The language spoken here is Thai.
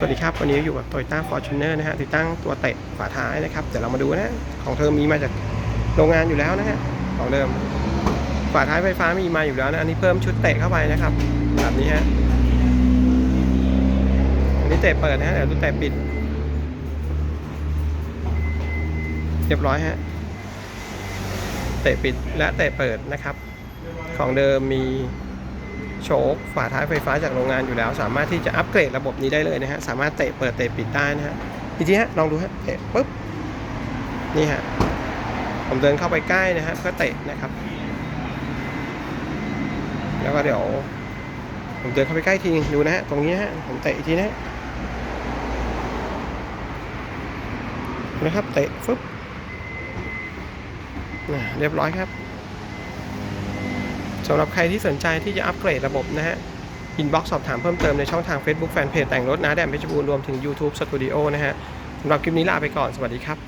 สวัสดีครับ วันนี้อยู่กับ Toyota Fortuner นะฮะติดตั้งตัวเตะฝาท้ายนะครับ เดี๋ยวเรามาดูนะ ของเธอมีมาจากโรงงานอยู่แล้วนะฮะของเดิม ฝาท้ายไฟฟ้ามีมาอยู่แล้วนะอันนี้เพิ่มชุดเตะเข้าไปนะครับแบบนี้ฮะอันนี้เตะเปิดนะฮะเดี๋ยวดูเตะปิด เรียบร้อยฮะเตะปิดและเตะเปิดนะครับ ของเดิมมี โชคฝาท้ายไฟฟ้าจากโรงงานอยู่แล้ว สามารถที่จะอัปเกรดระบบนี้ได้เลยนะฮะ สามารถเตะเปิดเตะปิดได้นะฮะทีนี้ฮะลองดูฮะเตะปุ๊บนี่ฮะผมเดินเข้าไปใกล้นะฮะเพื่อเตะนะครับ แล้วก็เดี๋ยว ผมเดินเข้าไปใกล้ทีดูนะฮะตรงนี้ฮะผมเตะอีกทีนะนะครับเตะฟึบเรียบร้อยครับ สำหรับใครที่สนใจที่จะอัปเกรดระบบนะฮะอินบ็อกซ์สอบถามเพิ่มเติมในช่องทาง Facebook Fanpage แต่งรถนะแดมเพชรบูรณ์รวมถึง YouTube Studio นะฮะสำหรับคลิปนี้ลาไปก่อนสวัสดีครับ